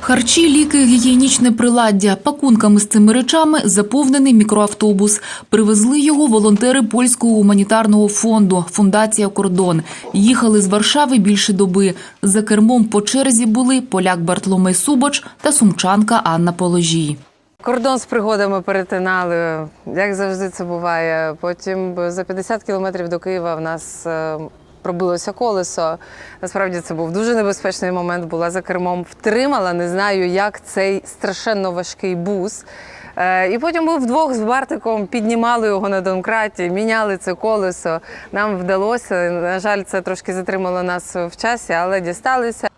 Харчі, ліки, гігієнічне приладдя. Пакунками з цими речами заповнений мікроавтобус. Привезли його волонтери польського гуманітарного фонду Фундація Кордон. Їхали з Варшави більше доби. За кермом по черзі були поляк Бартломей Субоч та сумчанка Анна Положій. Кордон з пригодами перетинали, як завжди це буває. Потім за 50 кілометрів до Києва в нас е, пробилося колесо. Насправді це був дуже небезпечний момент. Була за кермом, втримала, не знаю, як цей страшенно важкий бус. Е, І потім ми вдвох з Бартиком піднімали його на Донкраті, міняли це колесо. Нам вдалося. На жаль, це трошки затримало нас в часі, але дісталися.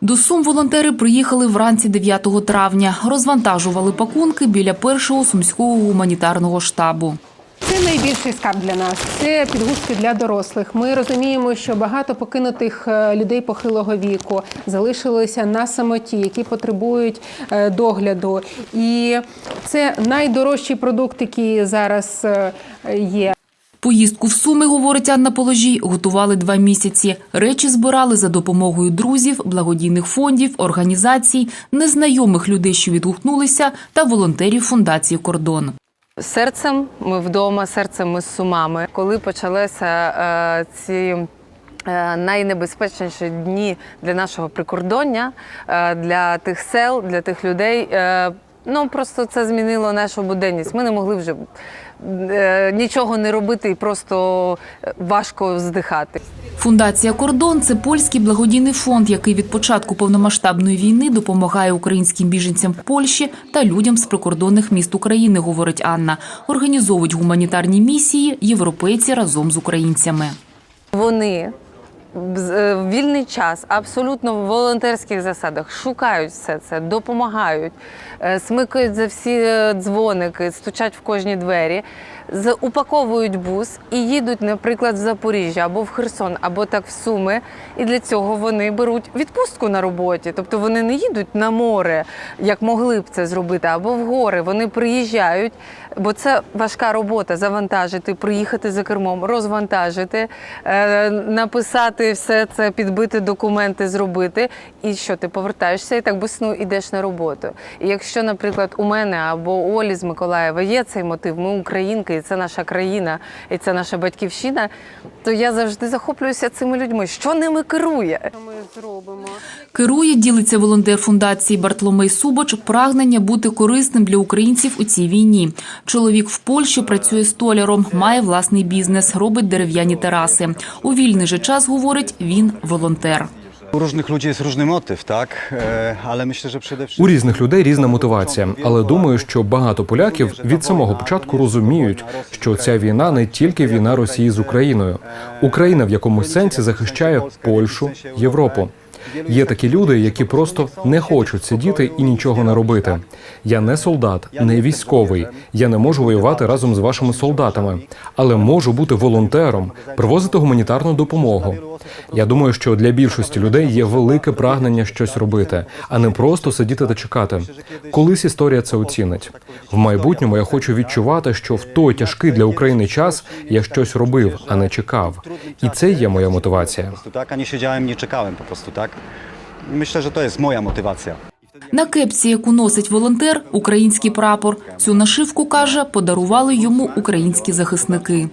До Сум волонтери приїхали вранці 9 травня. Розвантажували пакунки біля першого сумського гуманітарного штабу. Це найбільший скарб для нас. Це підгузки для дорослих. Ми розуміємо, що багато покинутих е, людей похилого віку залишилися на самоті, які потребують е, догляду. І це найдорожчий продукт, який зараз е, є. Поїздку в Суми, говорить Анна Положій, готували два місяці. Речі збирали за допомогою друзів, благодійних фондів, організацій, незнайомих людей, що відгукнулися, та волонтерів фундації Кордон. Серцем ми вдома, серцем ми з сумами. Коли почалися е, ці е, найнебезпечніші дні для нашого прикордоння, е, для тих сел, для тих людей. Ну просто це змінило нашу буденність. Ми не могли вже е, нічого не робити і просто е, важко здихати. Фундація Кордон це польський благодійний фонд, який від початку повномасштабної війни допомагає українським біженцям в Польщі та людям з прикордонних міст України, говорить Анна. Організовують гуманітарні місії європейці разом з українцями. Вони е, вільний час абсолютно в волонтерських засадах шукають все це, допомагають, е, смикають за всі е, дзвоники, стучать в кожні двері, упаковують бус і їдуть, наприклад, в Запоріжжя або в Херсон, або так в Суми. І для цього вони беруть відпустку на роботі. Тобто вони не їдуть на море, як могли б це зробити, або в гори. Вони приїжджають, бо це важка робота завантажити, приїхати за кермом, розвантажити, е, написати все це, підбити документи, зробити. І що ти повертаєшся і так без сну йдеш на роботу. І якщо, наприклад, у мене або у Олі з Миколаєва є цей мотив, ми українки, і це наша країна, і це наша батьківщина, то я завжди захоплююся цими людьми. Що ними керує? Зробимо. Керує, ділиться волонтер фундації Бартломей Субоч, прагнення бути корисним для українців у цій війні. Чоловік в Польщі працює столяром, має власний бізнес, робить дерев'яні тераси. У вільний же час, говорить, він волонтер. U різних людей jest різний мотив, так але myślę, że przede wszystkim. У різних людей різна мотивація, але думаю, що багато поляків від самого початку розуміють, що ця війна не тільки війна Росії з Україною. Україна в якомусь сенсі захищає Польщу, Європу. Є такі люди, які просто не хочуть сидіти і нічого не робити. Я не солдат, не військовий. Я не можу воювати разом з вашими солдатами, але можу бути волонтером, привозити гуманітарну допомогу. Я думаю, що для більшості людей є велике прагнення щось робити, а не просто сидіти та чекати. Колись історія це оцінить. В майбутньому я хочу відчувати, що в той тяжкий для України час я щось робив, а не чекав. І це є моя мотивація. Po prostu, tak? A nie siedziałem, nie tak? Myślę, że to moja motywacja. На кепці, яку носить волонтер, український прапор. Цю нашивку каже, подарували йому українські захисники.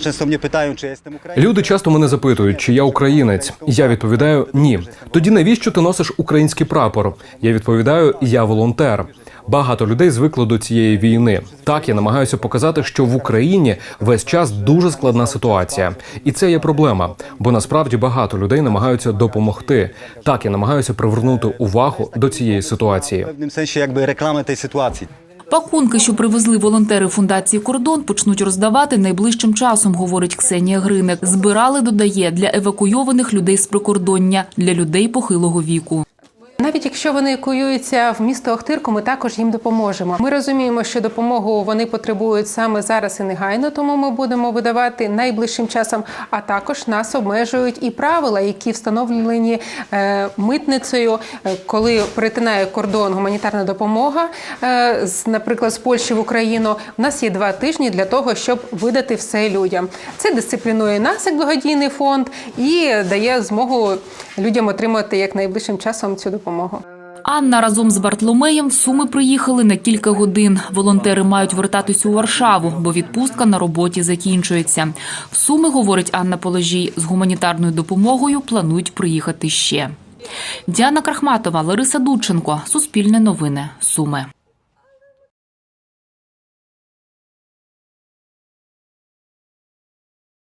Często mnie pytają, czy ja jestem Ukraińcem. Люди часто мене запитують, чи я українець. Я відповідаю ні. Тоді навіщо ти носиш український прапор? Я відповідаю, я волонтер. Багато людей звикли до цієї війни. Так я намагаюся показати, що в Україні весь час дуже складна ситуація, і це є проблема, бо насправді багато людей намагаються допомогти. Так я намагаюся привернути увагу до цієї ситуації. Pewnym sensie jakby reklamę tej sytuacji. Пакунки, що привезли волонтери фундації Кордон, почнуть роздавати найближчим часом, говорить Ксенія Гриник. Збирали, додає, для евакуйованих людей з прикордоння, для людей похилого віку. Навіть якщо вони евакуюються в місто Охтирку, ми також їм допоможемо. Ми розуміємо, що допомогу вони потребують саме зараз і негайно, тому ми будемо видавати найближчим часом. А також нас обмежують і правила, які встановлені е, митницею, е, коли перетинає кордон гуманітарна допомога, е, з, наприклад, з Польщі в Україну. У нас є два тижні для того, щоб видати все людям. Це дисциплінує нас як благодійний фонд і дає змогу людям отримати як найближчим часом цю допомогу. Анна разом з Бартломеєм в Суми приїхали на кілька годин. Волонтери мають вертатись у Варшаву, бо відпустка на роботі закінчується. В Суми, говорить Анна Положій, з гуманітарною допомогою планують приїхати ще. Діана Крахматова, Лариса Дудченко, Суспільне новини, Суми.